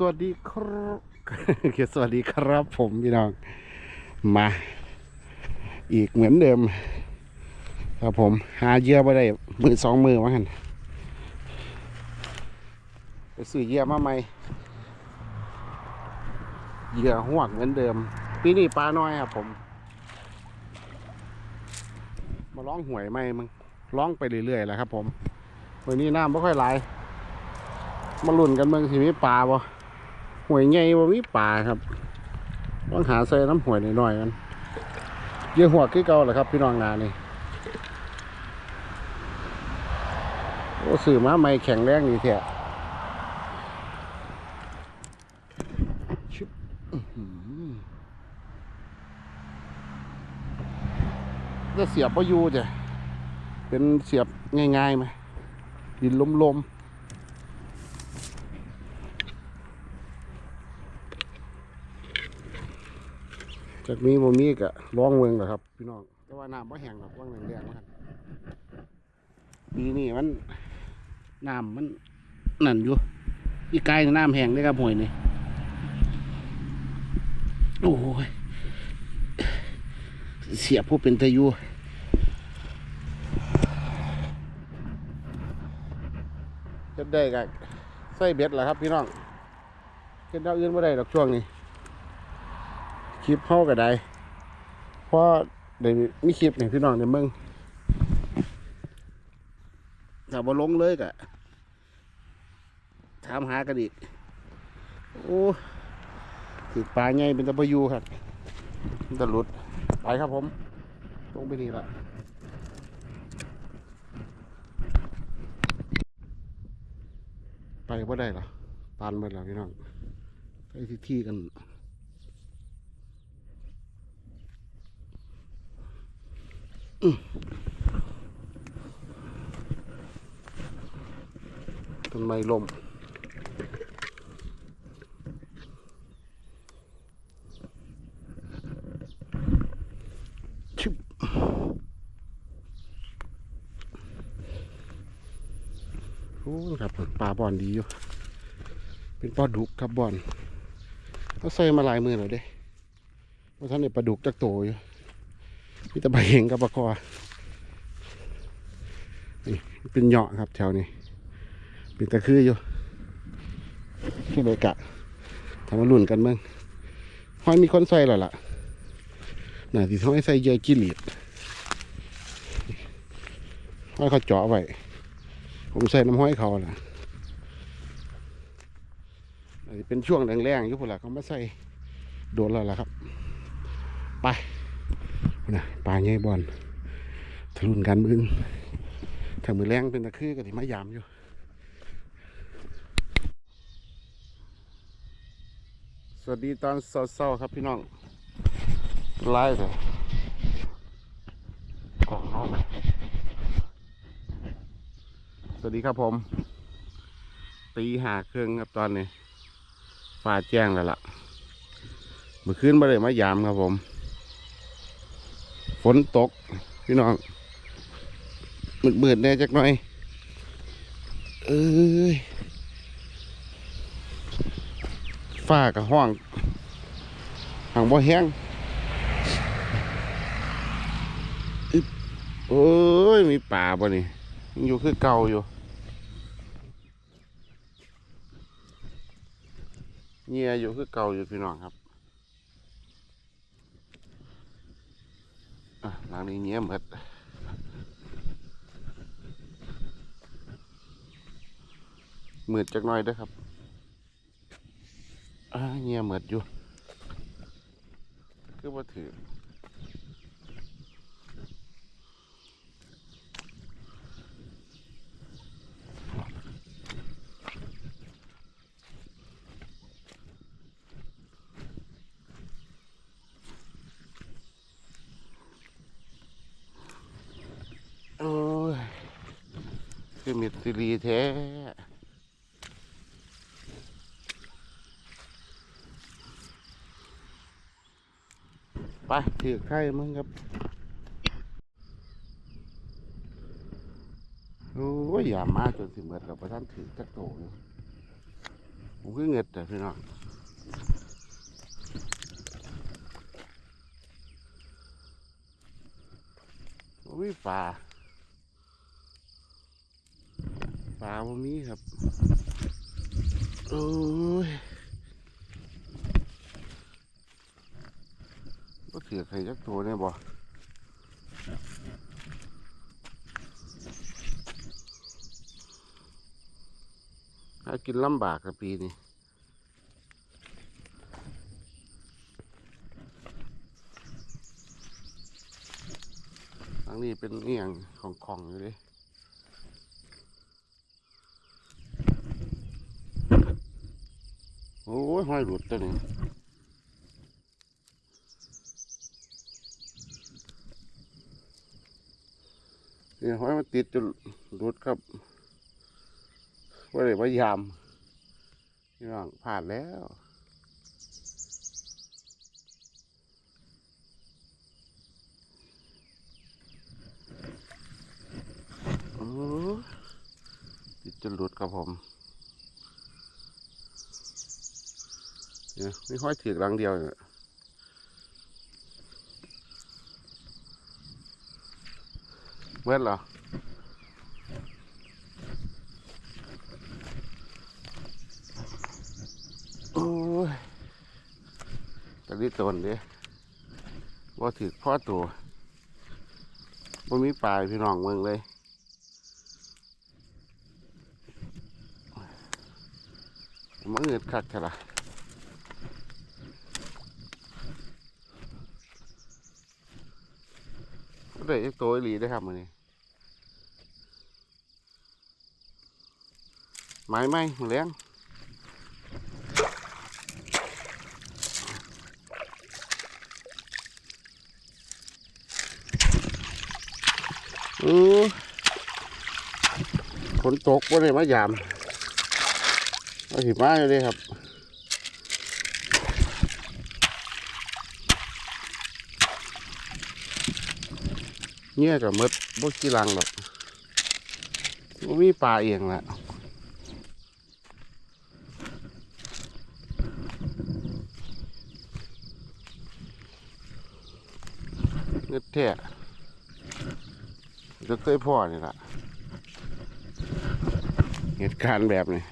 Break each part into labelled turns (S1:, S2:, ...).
S1: สวัสดีครับสวัสดีครับผมพี่น้อง มา อีกเหมือนเดิม ครับผม หาเหยื่อมาได้มือสองมือว่ากันไปซื้อเหยื่อมาใหม่เหยื่อหวกเหมือนเดิม ปีนี้ปลาน้อยครับผม มาร้องหวยไหมมึงร้องไปเรื่อยๆแหละครับผมวันนี้น้ำไม่ค่อยไหลมาลุ่นกันเมืองสิมีปลาบ่ หวยใหญ่บ่มีปลาครับต้องหาใส่น้ำหวยหน่อยๆกันเยื่อหัวคือเก่าแหละครับ พี่น้องนานี่โอ้สื่อมาไม่แข็งแรงนี่แท้ชึบอื้อหือจะเสียบประยูจ้ะเป็นเสียบง่ายๆไหมดินลมๆ จากนี้บ่มีกะร้องเมืองเหรอครับ พี่น้องแต่ว่าน้ำบ่แห้งหรอกว่างแรงๆมันปีนี้มันน้ำมันนั่นอยู่อีกายน้ำแห้งเลยครับห่วยนี่โอ้ยเสียผู้เป็นตะยูเฮ็ดได้ก็ใส่เบ็ดแหละครับ พี่น้องเฮ็ดแนวอื่นบ่ได้ดอกช่วงนี้ ลิปเฮาก็ได้เพราะได้มีคลิปให้พี่น้องได้เบิ่งถ้าบ่ลงเลยก็ถามหากันอีกโอ้ถือปลาใหญ่เป็นตะปยูครับมันตะหลุดไปครับผมลงไปนี่ละไปว่าได้หรอปานไปแล้วพี่น้องไปที่ที่กัน อื้อ ต้นไม้ลมชึบโอ้ครับปลาบอนดีอยู่ เป็นปลาดุกครับบอนเขาใส่มาหลายมือแล้วเด้ว่าท่านเนี่ยปลาดุกจักโตอยู่ พี่ตะใบเห็งกับปลาคอนี่เป็นเหยาะครับแถวนี้ เป็นตะคืออยู่ที่เลยกะทำมาลุ่นกันเมืองห้อยมีคนใส่แล้วล่ะน่าที่ห้อยใส่เยอะกิริดห้อยเขาเจาะไว้ผมใส่น้ำห้อยเขาล่ะอาจจะเป็นช่วงแรงๆอยู่พนละเขามาใส่โดนแล้วล่ะครับ นะปลาใหญ่บอลทะลุนกันมือถ้ามือแรงเป็นตะคือก็ถิมายามอยู่สวัสดีตอนเศร้าๆครับพี่น้องไล่เถอะกล่องน้องสวัสดีครับผม ตีหาเครื่องครับตอนนี้ฟ้าแจ้งแล้วล่ะเมื่อคืนมาเลยมายามครับผม ฝนตก พี่น้องมืดๆแน่จักหน่อย เอ้ยฟ้ากับห้องห่างบ่แห้งโอ้ย มีป่าบ่นี่อยู่คือเก่าอยู่เงียอยู่คือเก่าอยู่พี่น้องครับ อะหลัง นี้เงียหมดมืดจักหน่อยเด้อครับอ่าเงียเหมือดอยู่ คือว่าถือโอ้ย คือ มิดซีรีแท้ไปถือไข่มึงครับ โอ้ย อย่ามาจนสิเหมือนกับประท่านถือจักโตอยู่ผมก็เงิดแต่พี่น้องบ่มีปลา ปลาบ่มีครับ โอ้ยก็ถือใครจักตัวเนี่ยบ่หากินลำบากกับปีนี้ทางนี้เป็นเอียงของของอยู่เลย โอ้ยห้อยหลุดตัวนี้เนี่ยห้อยมันติดจนหลุดครับว่าเลยพยายามพี่น้องผ่านแล้วโอ้ติดจนหลุดครับผม เนี่ยไม่ค่อยถือรังเดียวเนี่ยเมื่อเหรอโอ้ยตะลิตนเด้ว่าถือพ่อตัวว่ามีปลายพี่น้องเมืองเลยมันเงิดคักแค่ละ ได้อีกตัวอีหลีได้ครับมือนี้ไม้ไหมมือเลี้ยงอือฝนตกว่าได้มายามเอาหิมะอยู่เลยครับ เงี้ยกับมดบกกีรังหรอกบ่มีปลาเองแหละเงืดแท้จะเคยพ่อนี่ละเหตุการณ์แบบนี้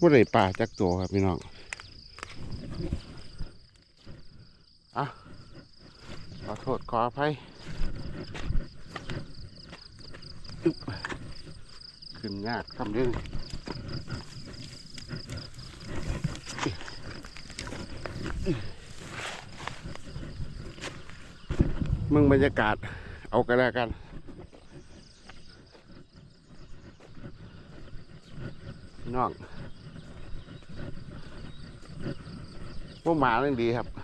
S1: ว่าได้ป่าจักตัวครับพี่น้อง อะ ขอโทษขออภัยขึ้นยากทำเรื่องมึงบรรยากาศเอากันแล้วกันพี่น้องพวกหมาเรื่องดีครับ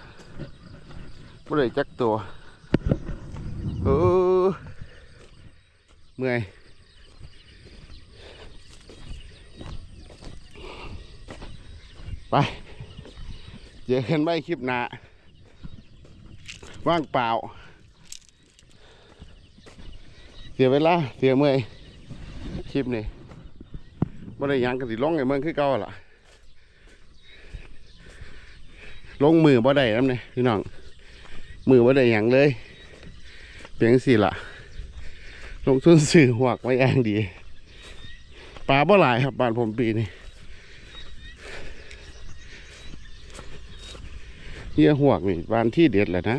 S1: ไม่ได้จักตัวเออเมื่อยไป เจอกันไม่คลิปหน้าว่างเปล่า เสียเวลา เสียเมื่อยคลิปนี้ไม่ได้ยังกันสิลงไอ้เมืองคือเก่าล่ะ ลงมือบ่ได้น้ำเนี่ยพี่น้อง มือว่าได้อย่างเลยเพียงสี่ละลงทุนสื่อหวกไว้แองดีปลาบ่หลายครับบ้านผมปีนี้เฮียหวกนี่บ้านที่เด็ดแหละนะ